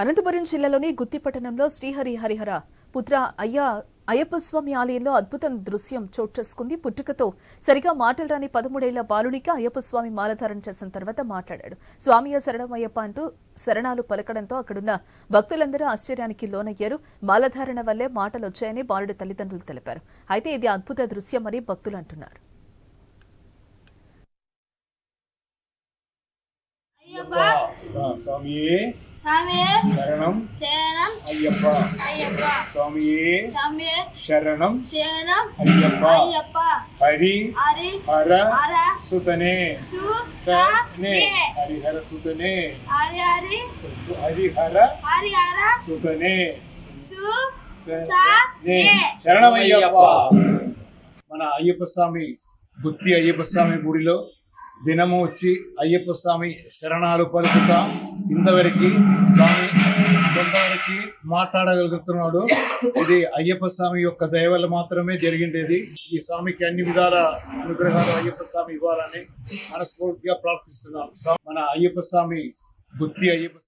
అనంతపురం జిల్లాలోని గుత్తిపట్టణంలో శ్రీహరి హరిహర పుత్ర అయ్యా అయ్యప్ప స్వామి ఆలయంలో అద్భుతం దృశ్యం చోటు చేసుకుంది. పుట్టుకతో సరిగా మాటలు రాని పదమూడేళ్ళ బాలునికి అయ్యప్ప స్వామి మాలధారణ చేసిన తర్వాత మాట్లాడాడు. స్వామియ శరణమయ్యప్ప అంటూ శరణాలు పలకడంతో అక్కడున్న భక్తులందరూ ఆశ్చర్యానికి లోనయ్యారు. మాలధారణ వల్లే మాటలు వచ్చాయని బాలుడి తల్లిదండ్రులు తెలిపారు. అయితే ఇది అద్భుత దృశ్యమని భక్తులు అంటున్నారు. అయ్యప్ప! స్వా- స్వామియే స్వామి. శరణం. శరణం. అయ్యప్ప. అయ్యప్ప. స్వామియే స్వామి. శరణం. శరణం. అయ్యప్ప. అయ్యప్ప. హరి. హరి. హర. హర. సుతనే. సుతనే. హరిహర సుతనే. హరి హరి. హరిహర హరి హర. సుతనే. సుతనే. శరణమయ్యప్ప మన అయ్యప్ప స్వామి గుత్తి అయ్యప్ప స్వామి గుడిలో దినము వచ్చి అయ్యప్ప స్వామి శరణాలు పలుకుతా. ఇంతవరకు స్వామి కొంతవరకు మాట్లాడగలుగుతున్నాడు. ఇది అయ్యప్ప స్వామి యొక్క దయవల్ల మాత్రమే జరిగిండేది. ఈ స్వామికి అన్ని విధాల అనుగ్రహాలు అయ్యప్ప స్వామి ఇవ్వాలని మనస్ఫూర్తిగా ప్రార్థిస్తున్నాం. మన అయ్యప్ప స్వామి బుద్ధి అయ్యప్ప